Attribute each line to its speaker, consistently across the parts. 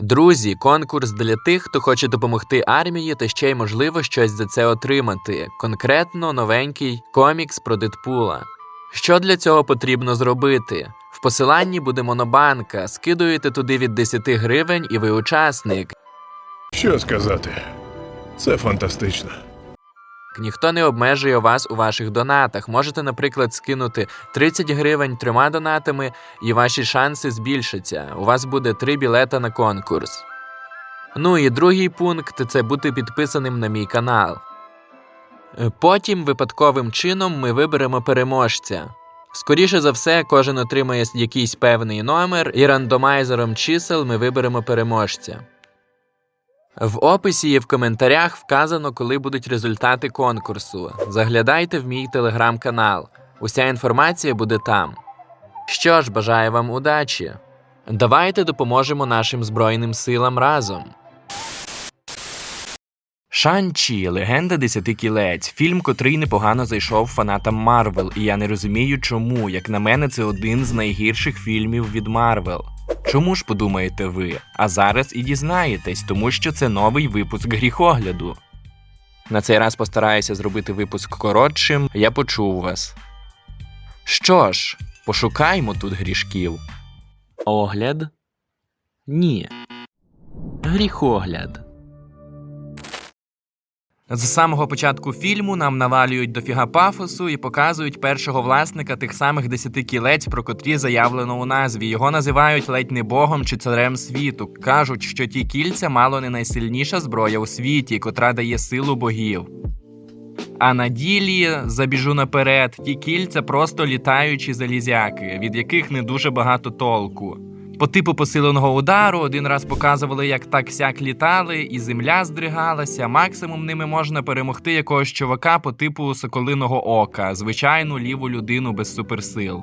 Speaker 1: Друзі, конкурс для тих, хто хоче допомогти армії та ще й можливо щось за це отримати. Конкретно новенький комікс про Дедпула. Що для цього потрібно зробити? В посиланні буде монобанка. Скидуєте туди від 10 гривень, і ви учасник.
Speaker 2: Що сказати? Це фантастично.
Speaker 1: Ніхто не обмежує вас у ваших донатах. Можете, наприклад, скинути 30 гривень трьома донатами, і ваші шанси збільшаться. У вас буде три білета на конкурс. Ну і другий пункт це бути підписаним на мій канал. Потім випадковим чином ми виберемо переможця. Скоріше за все, кожен отримає якийсь певний номер, і рандомайзером чисел ми виберемо переможця. В описі і в коментарях вказано, коли будуть результати конкурсу. Заглядайте в мій телеграм-канал. Уся інформація буде там. Що ж, бажаю вам удачі. Давайте допоможемо нашим Збройним силам разом. Шан-Чі – легенда десяти кілець. Фільм, котрий непогано зайшов фанатам Марвел, і я не розумію, чому. Як на мене, це один з найгірших фільмів від Марвел. Чому ж подумаєте ви? А зараз і дізнаєтесь, тому що це новий випуск гріхогляду. На цей раз постараюся зробити випуск коротшим, я почув вас. Що ж, пошукаймо тут грішків. Огляд? Ні. Гріхогляд. З самого початку фільму нам навалюють дофіга пафосу і показують першого власника тих самих десяти кілець, про котрі заявлено у назві. Його називають ледь не богом чи царем світу. Кажуть, що ті кільця мало не найсильніша зброя у світі, котра дає силу богів. А на ділі забіжу наперед, ті кільця просто літаючі залізяки, від яких не дуже багато толку. По типу посиленого удару один раз показували, як так сяк літали, і земля здригалася. Максимум ними можна перемогти якогось чувака по типу соколиного ока, звичайну ліву людину без суперсил.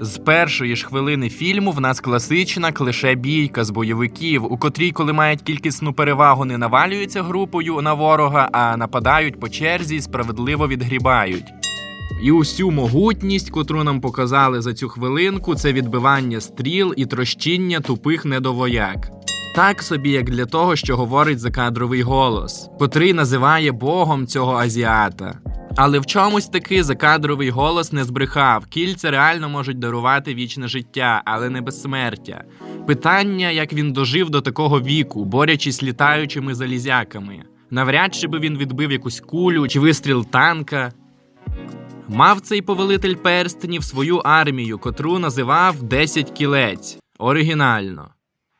Speaker 1: З першої ж хвилини фільму в нас класична клише бійка з бойовиків, у котрій, коли мають кількісну перевагу, не навалюються групою на ворога, а нападають по черзі і справедливо відгрібають. І усю могутність, котру нам показали за цю хвилинку, це відбивання стріл і трощіння тупих недовояк. Так собі, як для того, що говорить закадровий голос, котрий називає богом цього азіата. Але в чомусь таки закадровий голос не збрехав. Кільця реально можуть дарувати вічне життя, але не безсмертя. Питання, як він дожив до такого віку, борячись літаючими залізяками. Навряд чи би він відбив якусь кулю чи вистріл танка. Мав цей повелитель перстнів свою армію, котру називав Десять кілець оригінально.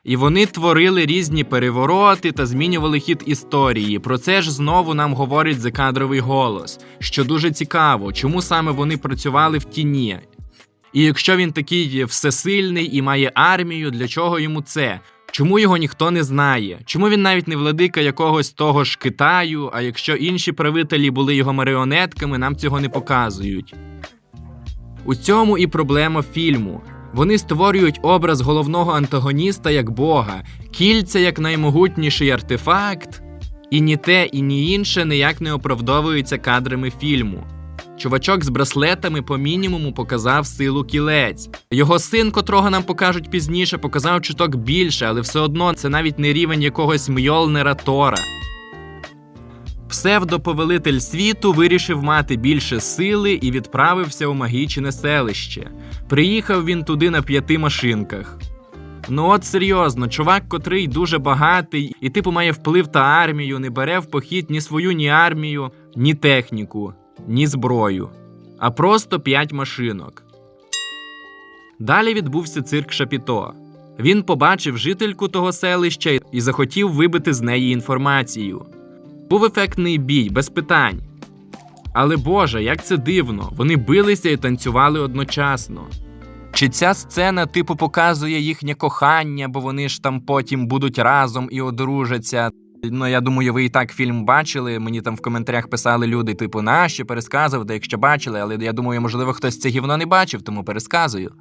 Speaker 1: І вони творили різні перевороти та змінювали хід історії. Про це ж знову нам говорить закадровий голос, що дуже цікаво, чому саме вони працювали в тіні. І якщо він такий всесильний і має армію, для чого йому це? Чому його ніхто не знає? Чому він навіть не владика якогось того ж Китаю, а якщо інші правителі були його маріонетками, нам цього не показують. У цьому і проблема фільму. Вони створюють образ головного антагоніста як Бога, кільця як наймогутніший артефакт, і ні те, і ні інше ніяк не оправдовуються кадрами фільму. Чувачок з браслетами по мінімуму показав силу кілець. Його син, котрого нам покажуть пізніше, показав чуток більше, але все одно це навіть не рівень якогось Мьолнера Тора. Псевдоповелитель світу вирішив мати більше сили і відправився у магічне селище. Приїхав він туди на п'яти машинках. Ну от серйозно, чувак, котрий дуже багатий і типу має вплив та армію, не бере в похід ні свою, ні армію, ні техніку, ні зброю, а просто п'ять машинок. Далі відбувся цирк Шапіто. Він побачив жительку того селища і захотів вибити з неї інформацію. Був ефектний бій, без питань. Але Боже, як це дивно, вони билися і танцювали одночасно. Чи ця сцена, типу, показує їхнє кохання, бо вони ж там потім будуть разом і одружаться. Ну, я думаю, ви і так фільм бачили. Мені там в коментарях писали люди, типу, нащо пересказувати, якщо бачили, але я думаю, можливо, хтось це гівно не бачив, тому пересказую.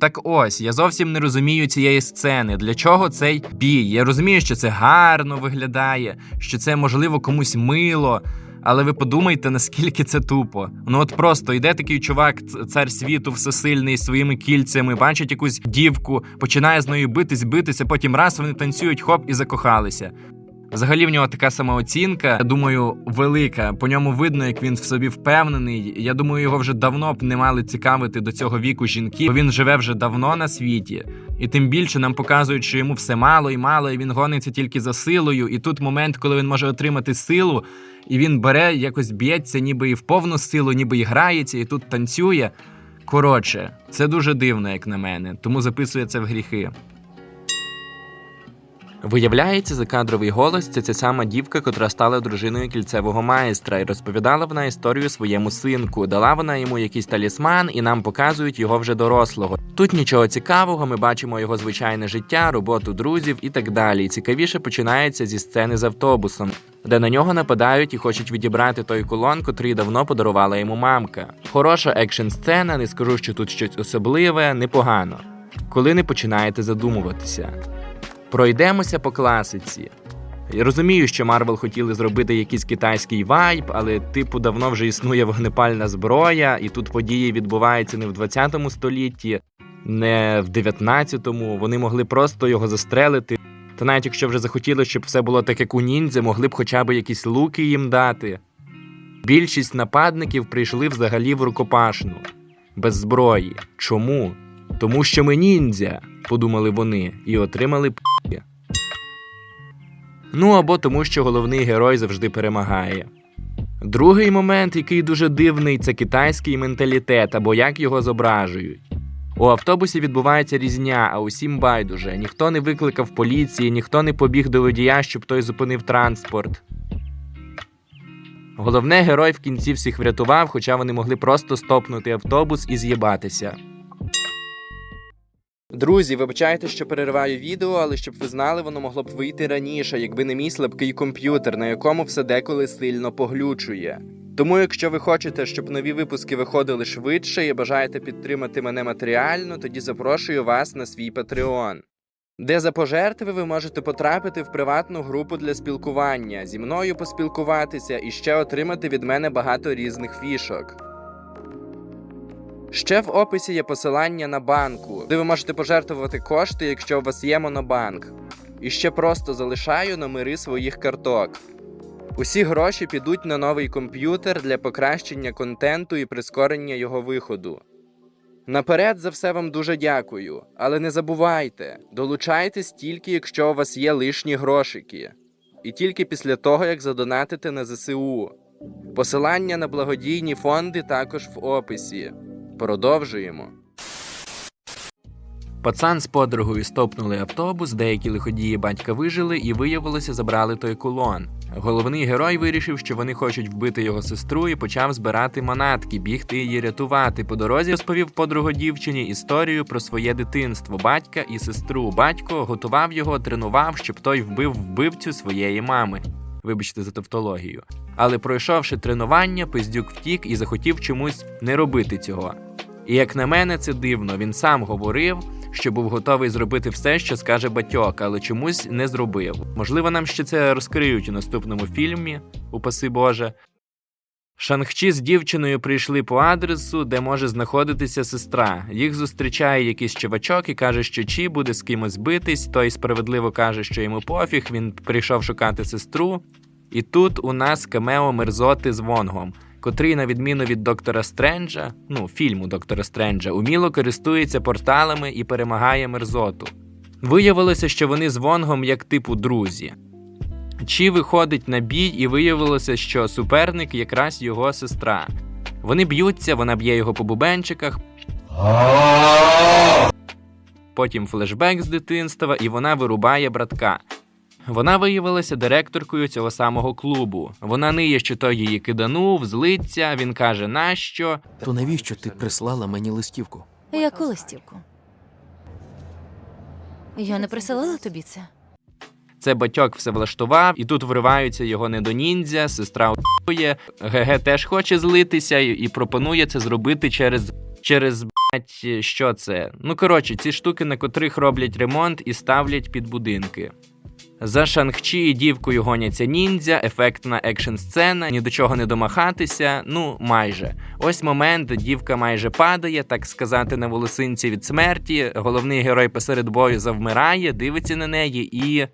Speaker 1: Так ось, я зовсім не розумію цієї сцени. Для чого цей бій? Я розумію, що це гарно виглядає, що це можливо комусь мило. Але ви подумайте, наскільки це тупо. Ну от просто йде такий чувак, цар світу, всесильний своїми кільцями, бачить якусь дівку, починає з нею битись, битися, потім раз вони танцюють, хоп, і закохалися. Взагалі в нього така самооцінка, я думаю, велика. По ньому видно, як він в собі впевнений. Я думаю, його вже давно б не мали цікавити до цього віку жінки, бо він живе вже давно на світі. І тим більше нам показують, що йому все мало і мало, і він гониться тільки за силою. І тут момент, коли він може отримати силу, і він бере, якось б'ється, ніби і в повну силу, ніби і грається, і тут танцює. Коротше, це дуже дивно, як на мене, тому записує це в гріхи. Виявляється, закадровий голос це ця сама дівка, котра стала дружиною кільцевого майстра, і розповідала вона історію своєму синку. Дала вона йому якийсь талісман, і нам показують його вже дорослого. Тут нічого цікавого, ми бачимо його звичайне життя, роботу друзів і так далі. Цікавіше починається зі сцени з автобусом, де на нього нападають і хочуть відібрати той кулон, котрий давно подарувала йому мамка. Хороша екшн сцена, не скажу, що тут щось особливе, непогано. Коли не починаєте задумуватися. Пройдемося по класиці. Я розумію, що Марвел хотіли зробити якийсь китайський вайб, але типу давно вже існує вогнепальна зброя, і тут події відбуваються не в 20 столітті, не в 19-му. Вони могли просто його застрелити. Та навіть якщо вже захотіли, щоб все було так, як у ніндзя, могли б хоча б якісь луки їм дати. Більшість нападників прийшли взагалі в рукопашну, без зброї. Чому? Тому що ми ніндзя, подумали вони, і отримали п. Ну або тому, що головний герой завжди перемагає. Другий момент, який дуже дивний, це китайський менталітет, або як його зображують. У автобусі відбувається різня, а усім байдуже. Ніхто не викликав поліції, ніхто не побіг до водія, щоб той зупинив транспорт. Головне, герой в кінці всіх врятував, хоча вони могли просто стопнути автобус і з'їбатися. Друзі, вибачайте, що перериваю відео, але щоб ви знали, воно могло б вийти раніше, якби не мій слабкий комп'ютер, на якому все деколи сильно поглючує. Тому, якщо ви хочете, щоб нові випуски виходили швидше і бажаєте підтримати мене матеріально, тоді запрошую вас на свій Patreon. Де за пожертви ви можете потрапити в приватну групу для спілкування, зі мною поспілкуватися і ще отримати від мене багато різних фішок. Ще в описі є посилання на банку, де ви можете пожертвувати кошти, якщо у вас є монобанк. І ще просто залишаю номери своїх карток. Усі гроші підуть на новий комп'ютер для покращення контенту і прискорення його виходу. Наперед за все вам дуже дякую, але не забувайте, долучайтесь тільки, якщо у вас є лишні грошики, і тільки після того, як задонатите на ЗСУ. Посилання на благодійні фонди також в описі. Продовжуємо. Пацан з подругою стопнули автобус, деякі лиходії батька вижили і виявилося, забрали той кулон. Головний герой вирішив, що вони хочуть вбити його сестру, і почав збирати манатки, бігти її рятувати. По дорозі розповів подругу дівчині історію про своє дитинство, батька і сестру. Батько готував його, тренував, щоб той вбив вбивцю своєї мами. Вибачте за тавтологію. Але пройшовши тренування, пиздюк втік і захотів чомусь не робити цього. І як на мене, це дивно. Він сам говорив, що був готовий зробити все, що скаже батьок, але чомусь не зробив. Можливо, нам ще це розкриють у наступному фільмі, упаси Боже. Шангчі з дівчиною прийшли по адресу, де може знаходитися сестра. Їх зустрічає якийсь чувачок і каже, що Чі буде з кимось битись. Той справедливо каже, що йому пофіг, він прийшов шукати сестру. І тут у нас камео мерзоти з Вонгом, котрий, на відміну від доктора Стренджа, ну, фільму доктора Стренджа, уміло користується порталами і перемагає мерзоту. Виявилося, що вони з Вонгом як типу друзі. Чі виходить на бій, і виявилося, що суперник якраз його сестра. Вони б'ються, вона б'є його по бубенчиках. Потім флешбек з дитинства, і вона вирубає братка. Вона виявилася директоркою цього самого клубу. Вона ниє, що той її киданув, злиться. Він каже, нащо?
Speaker 3: То навіщо ти прислала мені листівку?
Speaker 4: Яку листівку? Я не присилала тобі це.
Speaker 1: Це батьок все влаштував, і тут вриваються його недоніндзя, сестра ує. ГГ теж хоче злитися і, пропонує це зробити через. Через блять, що це? Ну коротше, ці штуки, на котрих роблять ремонт і ставлять під будинки. За Шанг-Чі дівкою гоняться ніндзя, ефектна екшн сцена, ні до чого не домахатися. Ну, майже. Ось момент, дівка майже падає, так сказати, на волосинці від смерті. Головний герой посеред бою завмирає, дивиться на неї і.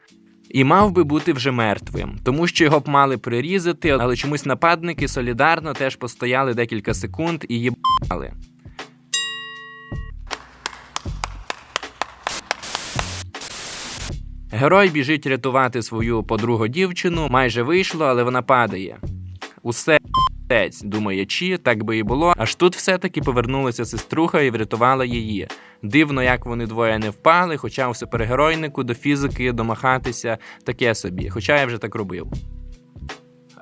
Speaker 1: І мав би бути вже мертвим, тому що його б мали прирізати, але чомусь нападники солідарно теж постояли декілька секунд і їбали. Герой біжить рятувати свою подругу дівчину, майже вийшло, але вона падає. Усе ***ець, думає, чи так би і було. Аж тут все-таки повернулася сеструха і врятувала її. Дивно, як вони двоє не впали, хоча у супергеройнику до фізики домахатися таке собі, хоча я вже так робив.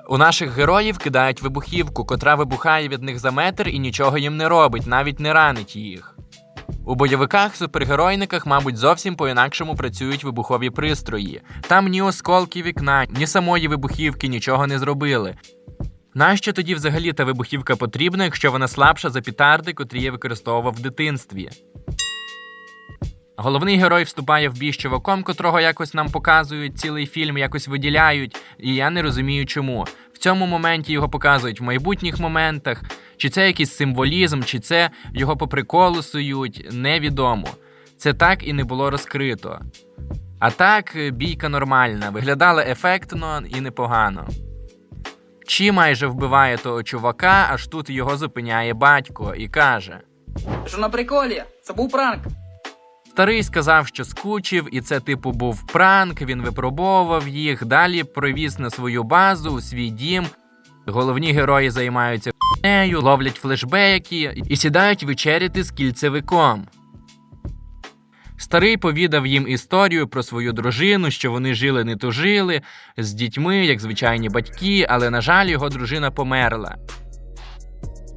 Speaker 1: У наших героїв кидають вибухівку, котра вибухає від них за метр і нічого їм не робить, навіть не ранить їх. У бойовиках, супергеройниках, мабуть, зовсім по-інакшому працюють вибухові пристрої. Там ні осколки вікна, ні самої вибухівки нічого не зробили. Нащо тоді взагалі та вибухівка потрібна, якщо вона слабша за пітарди, котрі я використовував в дитинстві? Головний герой вступає в бій з чуваком, котрого якось нам показують цілий фільм, якось виділяють, і я не розумію чому. В цьому моменті його показують в майбутніх моментах, чи це якийсь символізм, чи це його по приколу сують, невідомо. Це так і не було розкрито. А так, е, бійка нормальна, виглядала ефектно і непогано. Чі майже вбиває того чувака, аж тут його зупиняє батько і каже:
Speaker 5: Що на приколі? Це був пранк.
Speaker 1: Старий сказав, що скучив, і це, типу, був пранк. Він випробовував їх. Далі привіз на свою базу у свій дім. Головні герої займаються нею, ловлять флешбеки і сідають вечеряти з кільцевиком. Старий повідав їм історію про свою дружину, що вони жили не тужили з дітьми, як звичайні батьки, але, на жаль, його дружина померла.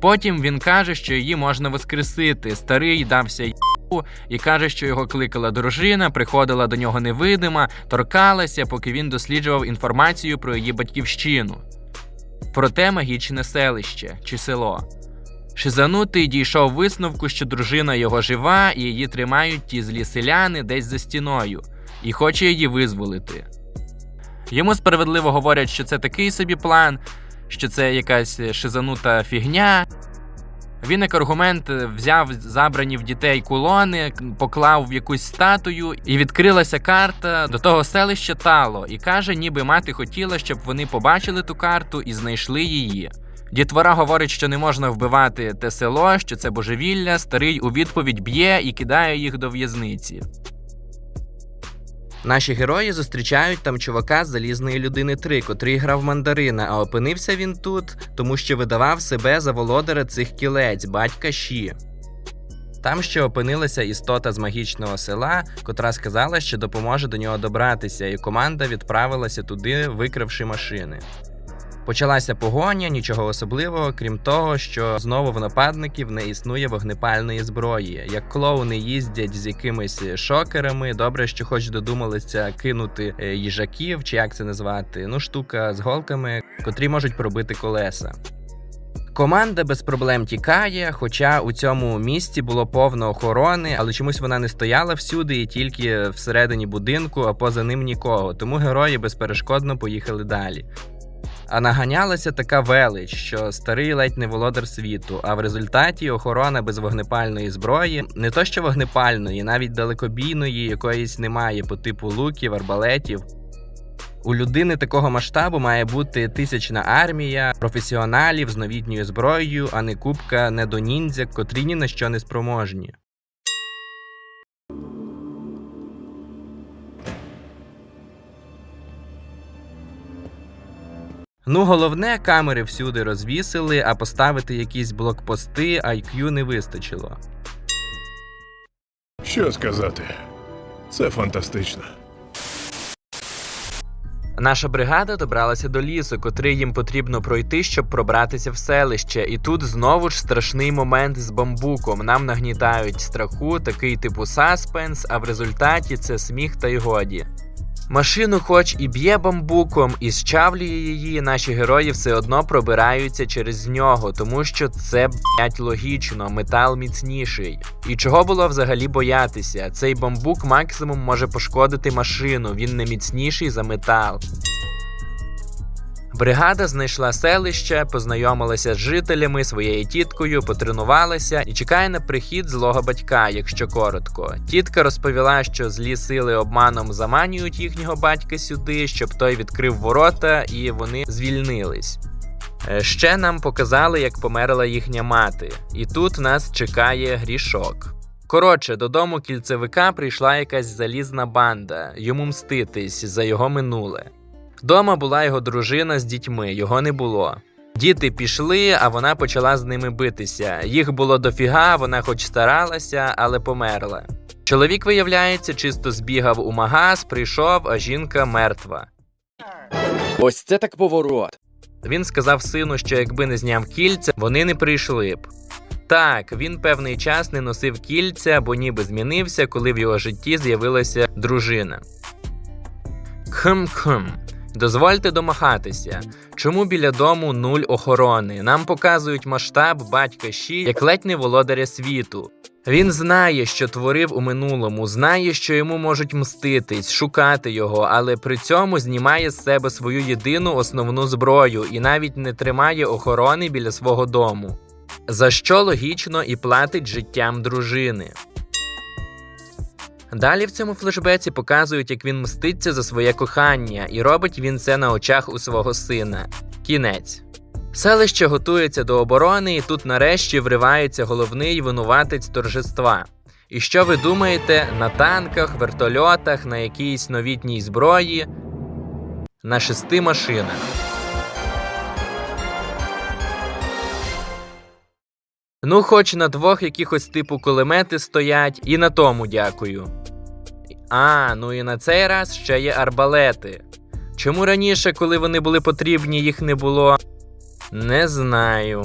Speaker 1: Потім він каже, що її можна воскресити. Старий дався і каже, що його кликала дружина, приходила до нього невидима, торкалася, поки він досліджував інформацію про її батьківщину. Проте магічне селище чи село. Шизанутий дійшов висновку, що дружина його жива, і її тримають ті злі селяни десь за стіною, і хоче її визволити. Йому справедливо говорять, що це такий собі план, що це якась шизанута фігня. Він як аргумент взяв забрані в дітей кулони, поклав в якусь статую, і відкрилася карта до того селища Тало, і каже, ніби мати хотіла, щоб вони побачили ту карту і знайшли її. Дітвора говорить, що не можна вбивати те село, що це божевілля. Старий у відповідь б'є і кидає їх до в'язниці. Наші герої зустрічають там чувака з залізної людини 3, котрий грав мандарина, а опинився він тут, тому що видавав себе за володаря цих кілець, батька Ші. Там ще опинилася істота з магічного села, котра сказала, що допоможе до нього добратися, і команда відправилася туди, викравши машини. Почалася погоня, нічого особливого, крім того, що знову в нападників не існує вогнепальної зброї. Як клоуни їздять з якимись шокерами, добре, що хоч додумалися кинути е, їжаків, чи як це назвати, ну штука з голками, котрі можуть пробити колеса. Команда без проблем тікає, хоча у цьому місці було повно охорони, але чомусь вона не стояла всюди і тільки всередині будинку, а поза ним нікого. Тому герої безперешкодно поїхали далі. А наганялася така велич, що старий ледь не володар світу, а в результаті охорона без вогнепальної зброї, не то що вогнепальної, навіть далекобійної якоїсь немає по типу луків, арбалетів. У людини такого масштабу має бути тисячна армія професіоналів з новітньою зброєю, а не купка недоніндзя, котрі ні на що не спроможні. Ну, головне, камери всюди розвісили, а поставити якісь блокпости IQ не вистачило.
Speaker 2: Що сказати? Це фантастично.
Speaker 1: Наша бригада добралася до лісу, котрий їм потрібно пройти, щоб пробратися в селище. І тут знову ж страшний момент з бамбуком. Нам нагнітають страху, такий типу саспенс, а в результаті це сміх та й годі. Машину, хоч і б'є бамбуком, і щавлює її, наші герої все одно пробираються через нього, тому що це блять логічно, метал міцніший. І чого було взагалі боятися? Цей бамбук максимум може пошкодити машину, він не міцніший за метал. Бригада знайшла селище, познайомилася з жителями, своєю тіткою, потренувалася і чекає на прихід злого батька, якщо коротко. Тітка розповіла, що злі сили обманом заманюють їхнього батька сюди, щоб той відкрив ворота і вони звільнились. Е, Ще нам показали, як померла їхня мати, і тут нас чекає грішок. Коротше, додому кільцевика прийшла якась залізна банда, йому мститись за його минуле. Дома була його дружина з дітьми, його не було. Діти пішли, а вона почала з ними битися. Їх було дофіга, вона хоч старалася, але померла. Чоловік, виявляється, чисто збігав у магаз, прийшов, а жінка мертва.
Speaker 6: Ось це так поворот.
Speaker 1: Він сказав сину, що якби не зняв кільця, вони не прийшли б. Так, він певний час не носив кільця, бо ніби змінився, коли в його житті з'явилася дружина. Кхм-кхм. Дозвольте домахатися. Чому біля дому нуль охорони? Нам показують масштаб батька Ші як ледь не володаря світу. Він знає, що творив у минулому, знає, що йому можуть мститись, шукати його, але при цьому знімає з себе свою єдину основну зброю і навіть не тримає охорони біля свого дому. За що логічно і платить життям дружини. Далі в цьому флешбеці показують, як він мститься за своє кохання, і робить він це на очах у свого сина. Кінець. Селище готується до оборони, і тут нарешті вривається головний винуватець торжества. І що ви думаєте, на танках, вертольотах, на якійсь новітній зброї, на шести машинах. Ну, хоч на двох якихось типу кулемети стоять, і на тому дякую. А, ну і на цей раз ще є арбалети. Чому раніше, коли вони були потрібні, їх не було? Не знаю.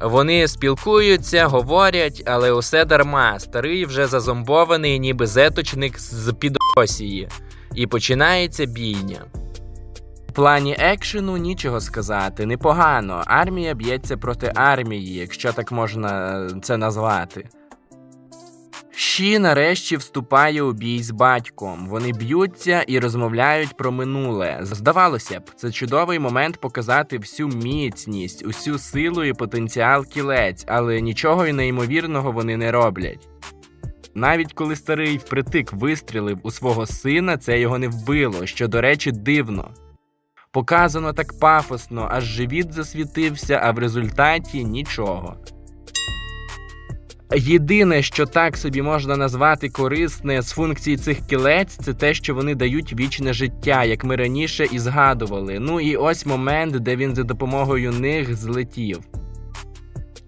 Speaker 1: Вони спілкуються, говорять, але усе дарма. Старий вже зазомбований, ніби зеточник з підосії. І починається бійня. В плані екшену нічого сказати, непогано. Армія б'ється проти армії, якщо так можна е, це назвати. Ші нарешті вступає у бій з батьком. Вони б'ються і розмовляють про минуле. Здавалося б, це чудовий момент показати всю міцність, усю силу і потенціал кілець, але нічого й неймовірного вони не роблять. Навіть коли старий впритик вистрілив у свого сина, це його не вбило, що, до речі, дивно. Показано так пафосно, аж живіт засвітився, а в результаті нічого. Єдине, що так собі можна назвати корисне з функцій цих кілець, це те, що вони дають вічне життя, як ми раніше і згадували. Ну і ось момент, де він за допомогою них злетів.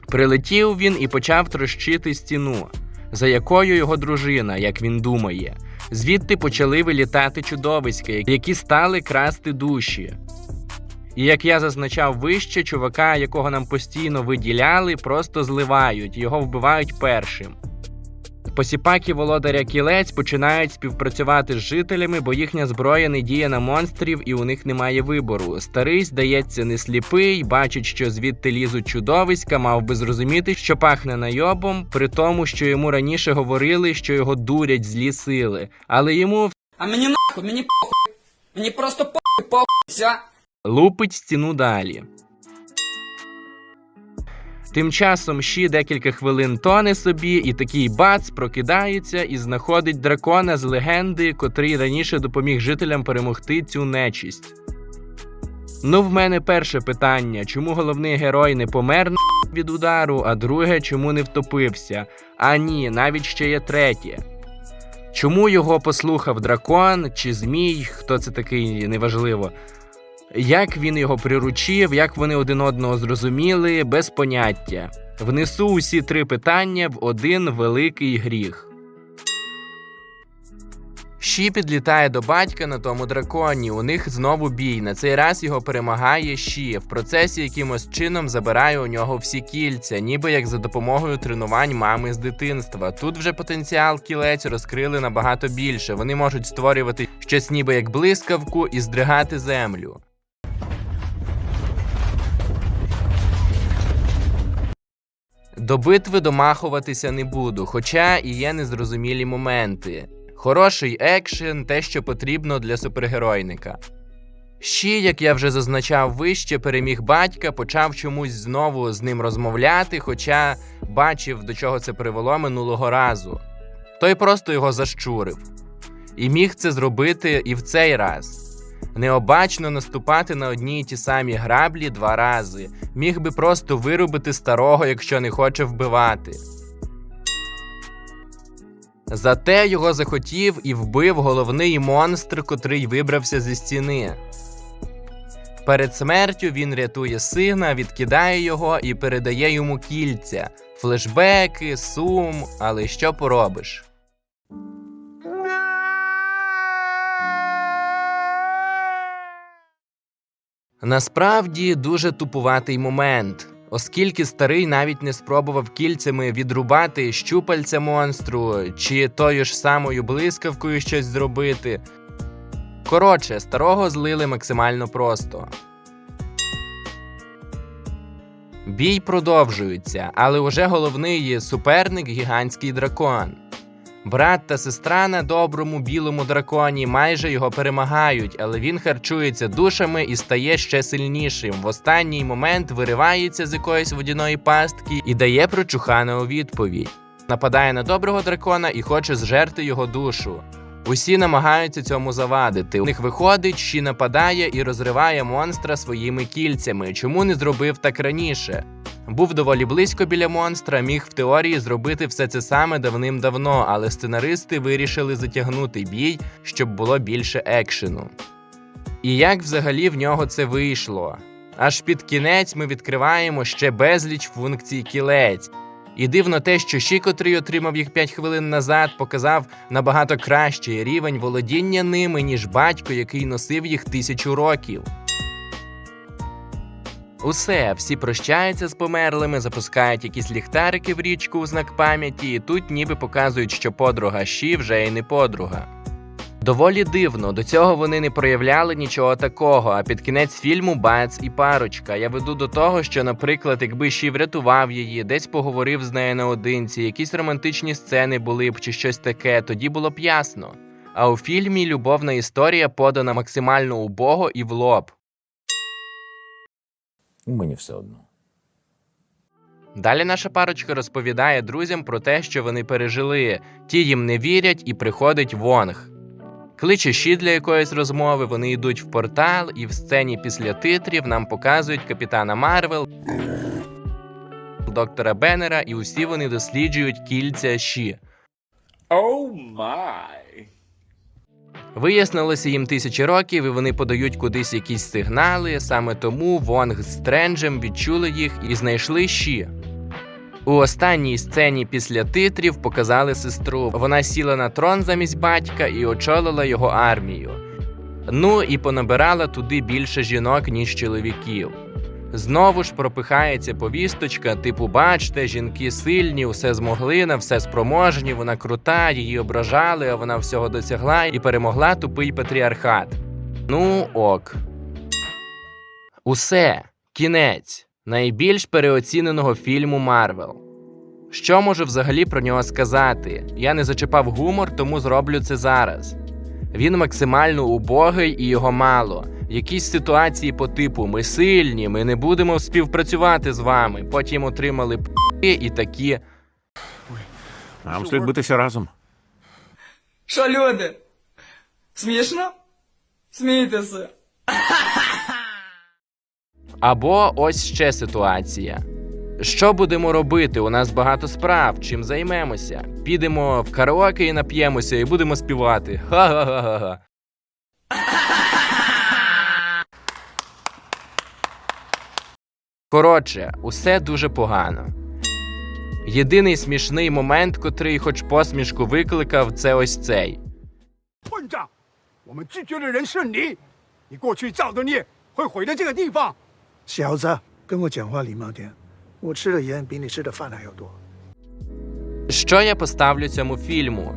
Speaker 1: Прилетів він і почав трощити стіну, за якою його дружина, як він думає. Звідти почали вилітати чудовиська, які стали красти душі. І як я зазначав вище, чувака, якого нам постійно виділяли, просто зливають, його вбивають першим. Посіпаки володаря кілець починають співпрацювати з жителями, бо їхня зброя не діє на монстрів і у них немає вибору. Старий, здається, не сліпий, бачить, що звідти лізуть чудовиська, мав би зрозуміти, що пахне найобом, при тому, що йому раніше говорили, що його дурять злі сили. Але йому
Speaker 5: А мені нахуй, мені похуй. Мені просто похуй, похуй, все.
Speaker 1: лупить стіну далі. Тим часом Ші декілька хвилин тоне собі, і такий бац прокидається і знаходить дракона з легенди, котрий раніше допоміг жителям перемогти цю нечість. Ну, в мене перше питання: чому головний герой не помер від удару, а друге, чому не втопився? А ні, навіть ще є третє. Чому його послухав дракон чи змій, хто це такий, неважливо. Як він його приручив, як вони один одного зрозуміли, без поняття. Внесу усі три питання в один великий гріх. Ші підлітає до батька на тому драконі. У них знову бій. На цей раз його перемагає Ші. В процесі якимось чином забирає у нього всі кільця, ніби як за допомогою тренувань мами з дитинства. Тут вже потенціал кілець розкрили набагато більше. Вони можуть створювати щось ніби як блискавку і здригати землю. До битви домахуватися не буду, хоча і є незрозумілі моменти. Хороший екшен, те, що потрібно для супергеройника. Щі, як я вже зазначав вище, переміг батька, почав чомусь знову з ним розмовляти, хоча бачив, до чого це привело минулого разу. Той просто його защурив. І міг це зробити і в цей раз. Необачно наступати на одні й ті самі граблі два рази. Міг би просто вирубити старого, якщо не хоче вбивати. Зате його захотів і вбив головний монстр, котрий вибрався зі стіни. Перед смертю він рятує сина, відкидає його і передає йому кільця, флешбеки, сум, але що поробиш? Насправді дуже тупуватий момент, оскільки старий навіть не спробував кільцями відрубати щупальця монстру чи тою ж самою блискавкою щось зробити. Коротше, старого злили максимально просто. Бій продовжується, але уже головний суперник гігантський дракон. Брат та сестра на доброму білому драконі майже його перемагають, але він харчується душами і стає ще сильнішим. В останній момент виривається з якоїсь водяної пастки і дає прочухану відповідь. Нападає на доброго дракона і хоче зжерти його душу. Усі намагаються цьому завадити. У них виходить, Ші нападає і розриває монстра своїми кільцями. Чому не зробив так раніше? Був доволі близько біля монстра, міг в теорії зробити все це саме давним-давно, але сценаристи вирішили затягнути бій, щоб було більше екшену. І як взагалі в нього це вийшло? Аж під кінець ми відкриваємо ще безліч функцій кілець. І дивно те, що ще котрий отримав їх 5 хвилин назад, показав набагато кращий рівень володіння ними, ніж батько, який носив їх тисячу років. Усе, всі прощаються з померлими, запускають якісь ліхтарики в річку у знак пам'яті, і тут ніби показують, що подруга Ші вже й не подруга. Доволі дивно, до цього вони не проявляли нічого такого, а під кінець фільму бац і парочка. Я веду до того, що, наприклад, якби Ші врятував її, десь поговорив з нею наодинці, якісь романтичні сцени були б чи щось таке, тоді було б ясно. А у фільмі любовна історія подана максимально убого і в лоб.
Speaker 7: Мені все одно.
Speaker 1: Далі наша парочка розповідає друзям про те, що вони пережили. Ті їм не вірять, і приходить Вонг. Кличе Ші для якоїсь розмови, вони йдуть в портал, і в сцені після титрів нам показують капітана Марвел, доктора Беннера, і усі вони досліджують кільця Ші.
Speaker 6: Оу май.
Speaker 1: Вияснилося їм тисячі років, і вони подають кудись якісь сигнали. Саме тому Вонг з Стренджем відчули їх і знайшли Ші. У останній сцені після титрів показали сестру. Вона сіла на трон замість батька і очолила його армію. Ну і понабирала туди більше жінок, ніж чоловіків. Знову ж пропихається повісточка, типу, бачте, жінки сильні, все змогли, на все спроможні, вона крута, її ображали, а вона всього досягла і перемогла тупий патріархат. Ну ок. Усе, кінець найбільш переоціненого фільму Марвел. Що можу взагалі про нього сказати? Я не зачепав гумор, тому зроблю це зараз. Він максимально убогий і його мало. Якісь ситуації по типу ми сильні, ми не будемо співпрацювати з вами. Потім отримали п***и і такі.
Speaker 7: Нам слід битися разом.
Speaker 5: Що, люди? Смішно? Смійтеся.
Speaker 1: Або ось ще ситуація. Що будемо робити? У нас багато справ. Чим займемося? Підемо в караоке і нап'ємося, і будемо співати. Ха-ха-ха-ха. Коротше, усе дуже погано. Єдиний смішний момент, котрий хоч посмішку викликав, це ось цей.
Speaker 8: 混
Speaker 9: 小子，跟我讲话礼貌点。我吃的盐比你吃的饭还要多。
Speaker 1: Що я поставлю цьому фільму?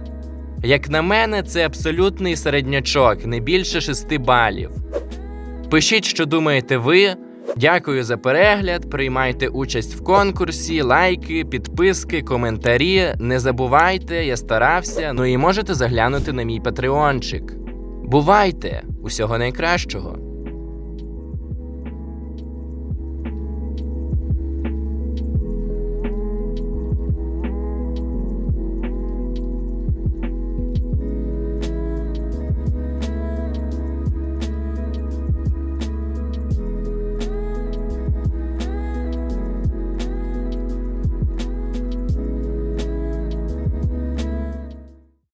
Speaker 1: Як на мене, це абсолютний середнячок, не більше 6 балів. Пишіть, що думаєте ви. Дякую за перегляд. Приймайте участь в конкурсі, лайки, підписки, коментарі. Не забувайте, я старався. Ну і можете заглянути на мій патреончик. Бувайте! Усього найкращого!